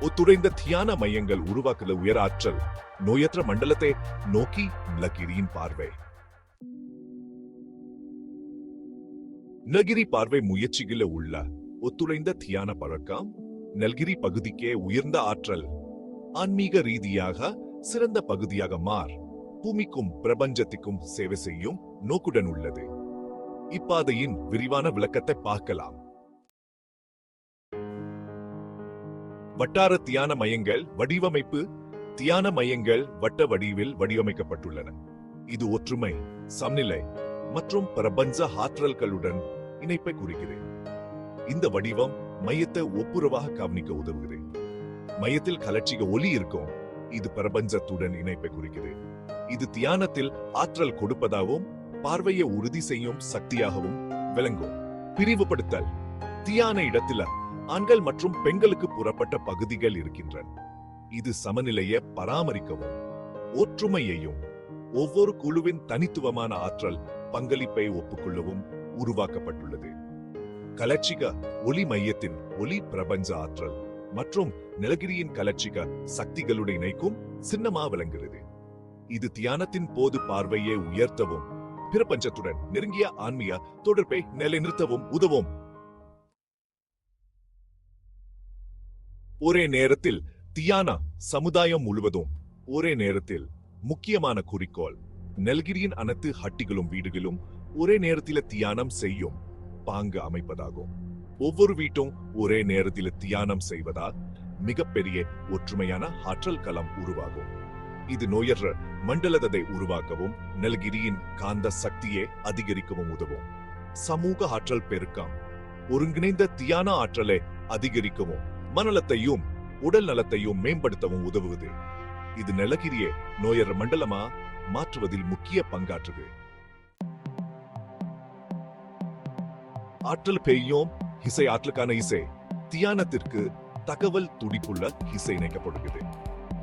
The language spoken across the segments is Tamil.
ஒத்துழைந்த தியான மையங்கள் உருவாக்குத உயர் ஆற்றல் நோயற்ற மண்டலத்தை நோக்கி நிலகிரியின் பார்வை. நகிரி பார்வை முயற்சிகள உள்ள ஒத்துழைந்த தியான பழக்கம் நல்கிரி பகுதிக்கே உயர்ந்த ஆற்றல் ஆன்மீக ரீதியாக சிறந்த பகுதியாக மார் பூமிக்கும் பிரபஞ்சத்திற்கும் சேவை செய்யும் நோக்குடன் உள்ளது. இப்பாதையின் விரிவான விளக்கத்தை பார்க்கலாம். வட்டார தியான மையங்கள் வடிவமைப்பு தியான மையங்கள் வட்ட வடிவில் வடிவமைக்கப்பட்டுள்ளன. இது ஒற்றுமை சமநிலை மற்றும் பிரபஞ்ச ஆற்றல்களுடன் இணைப்பை குறிக்கிறேன் இந்த வடிவம் மையத்தை ஒப்புரவாக கவனிக்க உதவுகிறேன் மையத்தில் கலட்சிக ஒலி இருக்கும். இது பிரபஞ்சத்துடன் இணைப்பை குறிக்கிறது. இது தியானத்தில் ஆற்றல் கொடுப்பதாகவும் பார்வையை உறுதி செய்யும் சக்தியாகவும் விளங்கும். பிரிவுபடுத்தல் தியான இடத்துல ஆண்கள் மற்றும் பெண்களுக்கு புறப்பட்ட பகுதிகள் இருக்கின்றன. இது சமநிலையை பராமரிக்கவும் ஒற்றுமையையும் ஒவ்வொரு குழுவின் தனித்துவமான ஆற்றல் பங்களிப்பை ஒப்புக்கொள்ளவும் உருவாக்கப்பட்டுள்ளது. கலர்ச்சிக ஒளி மையத்தின் ஒளி பிரபஞ்ச ஆற்றல் மற்றும் நிலகிரியின் கலர்ச்சிக சக்திகளுடன் இணைக்கும் சின்னமா விளங்குகிறது. இது தியானத்தின் போது பார்வையை உயர்த்தவும் பிரபஞ்சத்துடன் நெருங்கிய ஆன்மீக தொடர்பை நிலைநிறுத்தவும் உதவும் ஒரே நேரத்தில் தியானா சமுதாயம் முழுவதும் ஒரே நேரத்தில் முக்கியமான குறிக்கோள். நெல்கிரியின் அனைத்து ஹட்டிகளும் வீடுகளும் ஒரே நேரத்தில் தியானம் செய்யும் பாங்கு அமைப்பதாகும். ஒவ்வொரு வீட்டும் ஒரே நேரத்தில் தியானம் செய்வதால் மிகப்பெரிய ஒற்றுமையான ஆற்றல் களம் உருவாகும். இது நோயற்ற மண்டலத்தை உருவாக்கவும் நெல்கிரியின் காந்த சக்தியை அதிகரிக்கவும் உதவும். சமூக ஆற்றல் பெருக்கம் ஒருங்கிணைந்த தியான ஆற்றலை அதிகரிக்கவும் மனநலத்தையும் உடல் நலத்தையும் மேம்படுத்தவும் உதவுவது. இது நிலகிரியை நோயர் மண்டலமா மாற்றுவதில் முக்கிய பங்காற்றுது. ஆற்றல் பெய்யும் இசை ஆற்றலுக்கான இசை தியானத்திற்கு தகவல் துடிப்புள்ள இசை இணைக்கப்படுகிறது.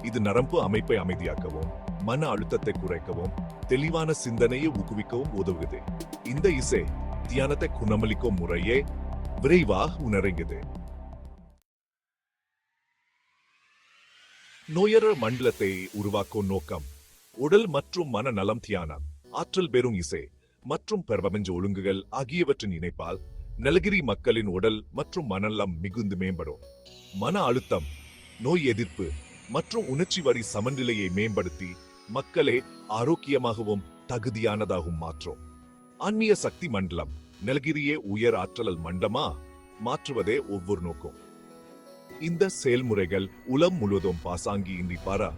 இது நரம்பு அமைப்பை அமைதியாக்கவும் மன அழுத்தத்தை குறைக்கவும் தெளிவான சிந்தனையை ஊக்குவிக்கவும் உதவுகிறது. இந்த இசை தியானத்தை குணமளிக்கும் முறையே விரைவாக உணருகிறது. நோயற மண்டலத்தை உருவாக்கும் நோக்கம். உடல் மற்றும் மன நலம் தியானம் ஆற்றல் பெறும் இசை மற்றும் பிரபஞ்ச ஒழுங்குகள் ஆகியவற்றின் இணைப்பால் நலகிரி மக்களின் உடல் மற்றும் மனநலம் மிகுந்து மேம்படும். மன அழுத்தம் நோய் எதிர்ப்பு மற்றும் உணர்ச்சி வரி சமநிலையை மேம்படுத்தி மக்களை ஆரோக்கியமாகவும் தகுதியானதாகவும் மாற்றும். ஆன்மீக சக்தி மண்டலம் நலகிரியே உயர் ஆற்றல் மண்டமா மாற்றுவதே ஒவ்வொரு நோக்கம். இந்த செயல்முறைகள் உலம் முழுவதும் பாசாங்கி இந்திப்பாரா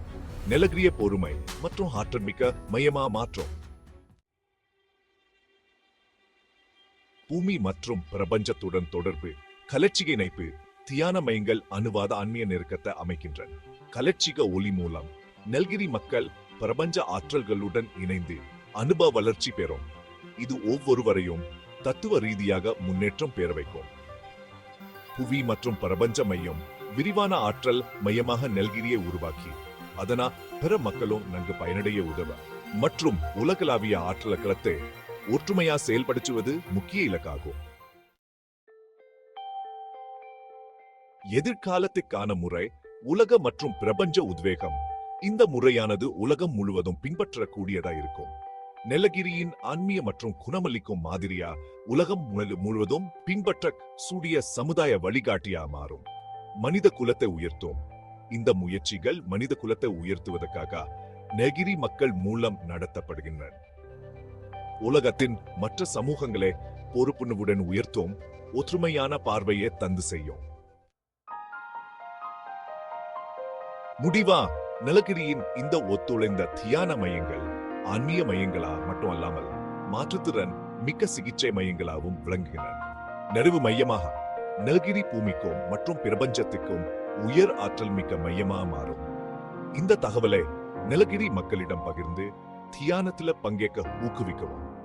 நிலகிரிய பொறுமை மற்றும் ஆற்றல் மிக்க மையமா மாற்றும். பூமி மற்றும் பிரபஞ்சத்துடன் தொடர்பு கலர்ச்சிக இணைப்பு தியான மையங்கள் அணுவாத ஆன்மீக நெருக்கத்தை அமைக்கின்றன. கலர்ச்சிக ஒளி மூலம் நெல்கிரி மக்கள் பிரபஞ்ச ஆற்றல்களுடன் இணைந்து அனுபவ வளர்ச்சி பெறும். இது ஒவ்வொருவரையும் தத்துவ ரீதியாக முன்னேற்றம் பெற வைக்கும். புவி மற்றும் பிரபஞ்ச மையம் விரிவான ஆற்றல் மையமாக நெல்கிரியை உருவாக்கி அதனா பிற மக்களும் நன்கு பயனடைய உதவ. மற்றும் உலகளாவிய ஆற்றல் களத்தை ஒற்றுமையா செயல்படுத்துவது முக்கிய இலக்காகும். எதிர்காலத்துக்கான முறை உலக மற்றும் பிரபஞ்ச உத்வேகம். இந்த முறையானது உலகம் முழுவதும் பின்பற்றக்கூடியதா இருக்கும். நெல்லகிரியின் ஆன்மீக மற்றும் குணமளிக்கும் மாதிரியா உலகம் முழுவதும் பின்பற்ற சூடிய சமுதாய வழிகாட்டியா மாறும். மனித குலத்தை உயர்த்தும். இந்த முயற்சிகள் மனித குலத்தை உயர்த்துவதற்காக நெகிரி மக்கள் மூலம் நடத்தப்படுகின்றன. உலகத்தின் மற்ற சமூகங்களை பொறுப்புணர்வுடன் உயர்த்தும் ஒற்றுமையான பார்வையை தந்து செய்யும். முடிவா? நிலகிரியின் இந்த ஒத்துழைந்த தியான மையங்கள் ஆன்மீக மையங்களா மட்டும் அல்லாமல் மாற்றுத்திறன் மிக்க சிகிச்சை மையங்களாகவும் விளங்குகின்றன. நிறைவு மையமாக நிலகிரி பூமிக்கும் மற்றும் பிரபஞ்சத்துக்கும் உயர் ஆற்றல் மிக்க மையமா மாறும். இந்த தகவலை நிலகிரி மக்களிடம் பகிர்ந்து தியானத்துல பங்கேற்க ஊக்குவிக்கவும்.